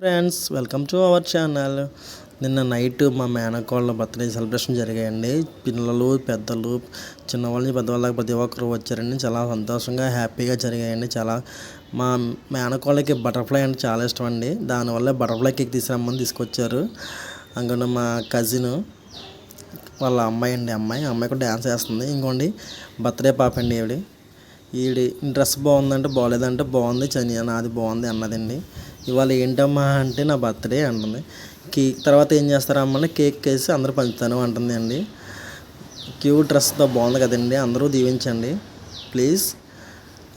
Friends welcome to our channel. నిన్న night మా మేనకోళ్ళ బర్త్డే సెలబ్రేషన్ జరిగాయండి. పిల్లలు పెద్దలు చిన్నవాళ్ళ నుంచి ప్రతి ఒక్కరు వచ్చారండి. చాలా సంతోషంగా హ్యాపీగా జరిగాయండి. చాలా మా మేనకోళ్ళకి బటర్ఫ్లై అంటే చాలా ఇష్టం అండి దానివల్ల బటర్ఫ్లై కేక్ తీసుకురమ్మని తీసుకొచ్చారు. అందుకని మా కజిన్ వాళ్ళ అమ్మాయి అండి. అమ్మాయి అమ్మాయి కూడా డ్యాన్స్ వేస్తుంది. ఇంకోండి బర్త్డే పాప అండి ఈవిడ. ఈవిడ డ్రెస్ బాగుందంటే బాగోలేదంటే బాగుంది చని నాది బాగుంది అన్నదండి. ఇవాళ ఏంటమ్మా అంటే నా బర్త్డే అంటుంది. కేక్ తర్వాత ఏం చేస్తారమ్మని కేక్ వేసి అందరూ పంచుతాను అంటుంది అండి. క్యూట్ డ్రెస్తో బాగుంది కదండి అందరూ దీవించండి. ప్లీజ్.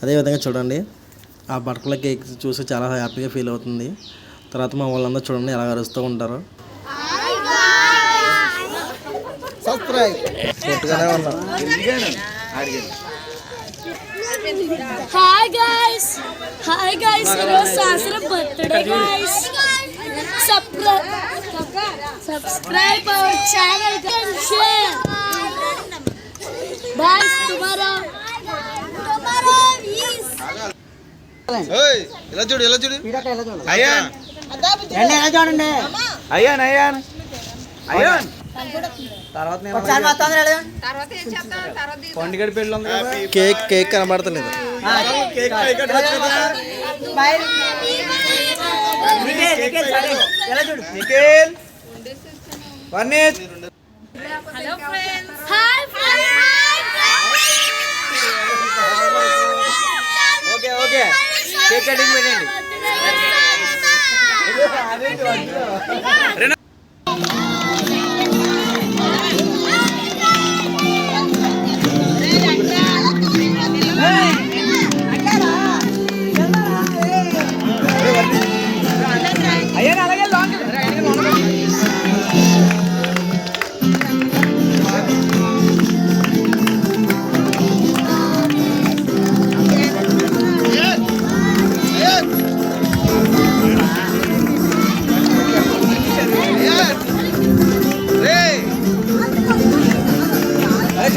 అదేవిధంగా చూడండి ఆ బటర్ఫ్లై కేక్ చూసి చాలా హ్యాపీగా ఫీల్ అవుతుంది. తర్వాత మా వాళ్ళందరూ చూడండి ఎలా అరుస్తూ ఉంటారు. సబ్స్క్రైబ్ కొట్టుగానే ఉన్నాం హాయ్ గైస్ హాయ్ గైస్ ఈరోజు Shastra birthday guys subscribe our channel and share bye tomorrow tomorrow is ఓయ్ ఇలా చూడు ఇలా చూడు? అయ్యాన్ రండి ఎలా చూడండి అయ్యాన్ అయ్యాన్ అయ్యాన్ ఒకసారి మొత్తం రెడీ పండుగడి పెళ్ళి ఉంది కదా. కేక్ కేక్ కనబడతలేదు. Hi okay okay. Cake cutting పెట్టండి.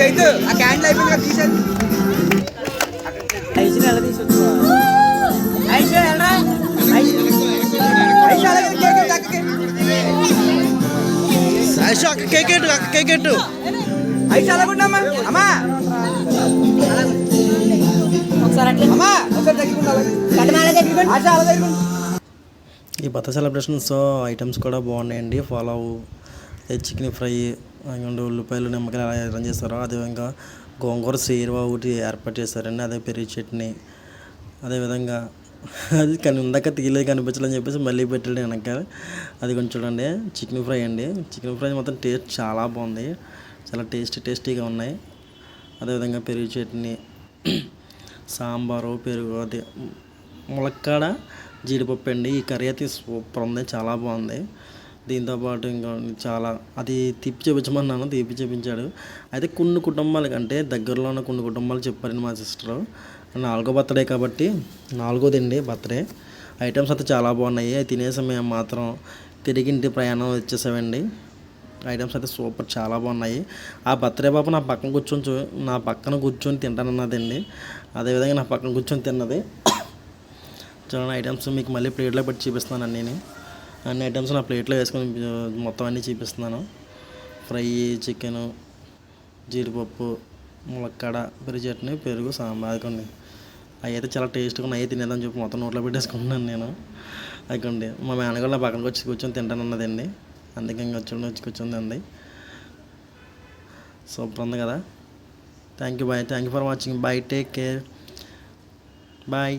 చైతు ఆ క్యాండిల్ అయిపోయింది కదా తీసేది. ఐశ్వర్య ఎలా తీసుకొచ్చు ఐశ్వర్య ఎలా? ఐశ్వర్య కేక్ దక్కకి ఐషు అక్క కేక్ ఎట్టు అక్క కేక్ ఎట్టు ఐశ్వర్య అమ్మా? ఒకసారి అట్లా. అమ్మా ఒకసారి దగ్గర కట్టమాల దగ్గర ఆశ అలా దగ్గర ఈ బత్త సెలబ్రేషన్స్ ఐటమ్స్ కూడా బాగున్నాయండి. పలావ్ చికెన్ ఫ్రై అండ్ ఉల్లిపాయలు నిమ్మకాయలు ఎలా అరేంజ్ చేస్తారో అదేవిధంగా గోంగూర సేరువా ఒకటి ఏర్పాటు చేశారండి. అదే పెరుగు చట్నీ అదేవిధంగా అది కానీ ఇందాక తీయలేదు కనిపించాలని చెప్పేసి మళ్ళీ పెట్టాడు వెనక అది కొంచెం చూడండి చికెన్ ఫ్రై అండి. చికెన్ ఫ్రై మొత్తం టేస్ట్ చాలా బాగుంది. చాలా టేస్టీ టేస్టీగా ఉన్నాయి. అదేవిధంగా పెరుగు చట్నీ సాంబారు పెరుగు అది ములక్కాడ జీడిపప్పు అండి. ఈ కర్రీ అయితే సూపర్ ఉంది చాలా బాగుంది. దీంతోపాటు ఇంకా చాలా అది తిప్పి చూపించమన్నాను తిప్పి చూపించాడు. అయితే కొన్ని కుటుంబాలకి అంటే దగ్గరలో ఉన్న కొన్ని కుటుంబాలు చెప్పారండి మా సిస్టర్. నాలుగో బర్త్డే కాబట్టి నాలుగోది అండి బర్త్డే. ఐటమ్స్ అయితే చాలా బాగున్నాయి. అవి తినేసి మేము మాత్రం తిరిగి ఇంటి ప్రయాణం వచ్చేసామండి. ఐటమ్స్ అయితే సూపర్ చాలా బాగున్నాయి. ఆ బర్త్డే పాప నా పక్కన కూర్చొని చూ నా పక్కన కూర్చొని తింటానన్నదండి. అదేవిధంగా నా పక్కన కూర్చొని తిన్నది. చూడండి ఐటమ్స్ మీకు మళ్ళీ ప్లేట్లో పెట్టి చూపిస్తానండి నేను. అన్ని ఐటమ్స్ నా ప్లేట్లో వేసుకొని మొత్తం అన్నీ చూపిస్తున్నాను. ఫ్రై చికెను జీడిపప్పు ములక్కాడ పెరుగు చట్నీ పెరుగు సాంబార్ కొన్ని. అవి అయితే చాలా టేస్ట్గా ఉన్నాయి. అవి తినేదని చెప్పి మొత్తం నోట్లో పెట్టేసుకుంటున్నాను నేను. అక్కడ మా మేనగారు నా పక్కనకి వచ్చి కూర్చొని తింటానన్నదండి అందుకే ఇంకా వచ్చి వచ్చి కూర్చొని సూపర్ ఉంది కదా. Thank you bye thank you for watching bye take care bye